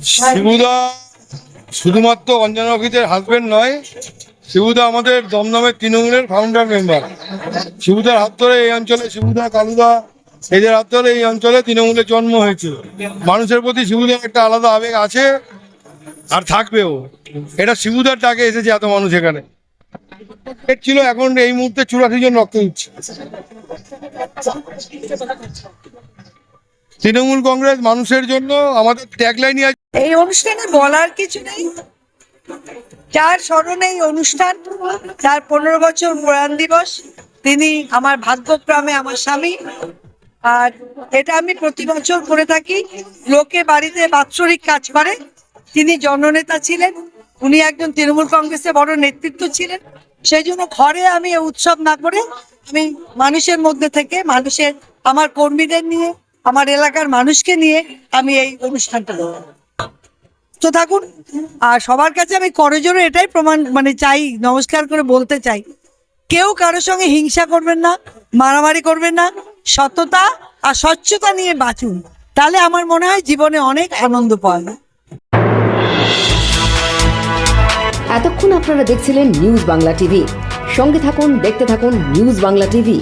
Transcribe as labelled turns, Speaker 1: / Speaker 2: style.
Speaker 1: শিবুদা শুধুমাত্র অঞ্জনকিতের হাজবেন্ড নয়, শিবুদা আমাদের দমদমের তৃণমূলের ফাউন্ডার মেম্বার শিবুদার হাত ধরে এই অঞ্চলে, শিবুদা, কালুদা, এদের হাত ধরে এই অঞ্চলে তৃণমূলের জন্ম হয়েছে মানুষের প্রতি শিবুদার একটা আলাদা আবেগ আছে আর থাকবেও। এটা শিবুদার ডাকে এসেছে এত মানুষ এখানে। ছিল এখন এই মুহূর্তে চুরাশি জন রক্ত দিচ্ছে। তৃণমূল কংগ্রেস মানুষের জন্য আমাদের ট্যাগলাইনই
Speaker 2: এই অনুষ্ঠানে বলার কিছু নেই। যার স্মরণে এই অনুষ্ঠান তার পনেরো বছর প্রয়াণ দিবস, তিনি আমার ভাগ্যক্রমে আমার স্বামী। আর এটা আমি প্রতি বছর করে থাকি। লোকে বাড়িতে বাৎসরিক কাজ করে। তিনি জননেতা ছিলেন। উনি একজন তৃণমূল কংগ্রেসের বড় নেতৃত্ব ছিলেন। সেই জন্য ঘরে আমি উৎসব না করে আমি মানুষের মধ্যে থেকে, মানুষের, আমার কর্মীদের নিয়ে, আমার এলাকার মানুষকে নিয়ে আমি এই অনুষ্ঠানটা করব। তো থাকুন। আর সবার কাছে আমি করজোরে এটাই প্রমাণ মানে চাই, নমস্কার করে বলতে চাই। কেউ কারোর সঙ্গে হিংসা করবেন না, মারামারি করবেন না, সততা আর স্বচ্ছতা নিয়ে বাঁচুন। তাহলে আমার মনে হয় জীবনে অনেক আনন্দ পাওয়া যায়।
Speaker 3: এতক্ষণ আপনারা দেখছিলেন নিউজ বাংলা টিভি। সঙ্গে থাকুন, দেখতে থাকুন নিউজ বাংলা টিভি।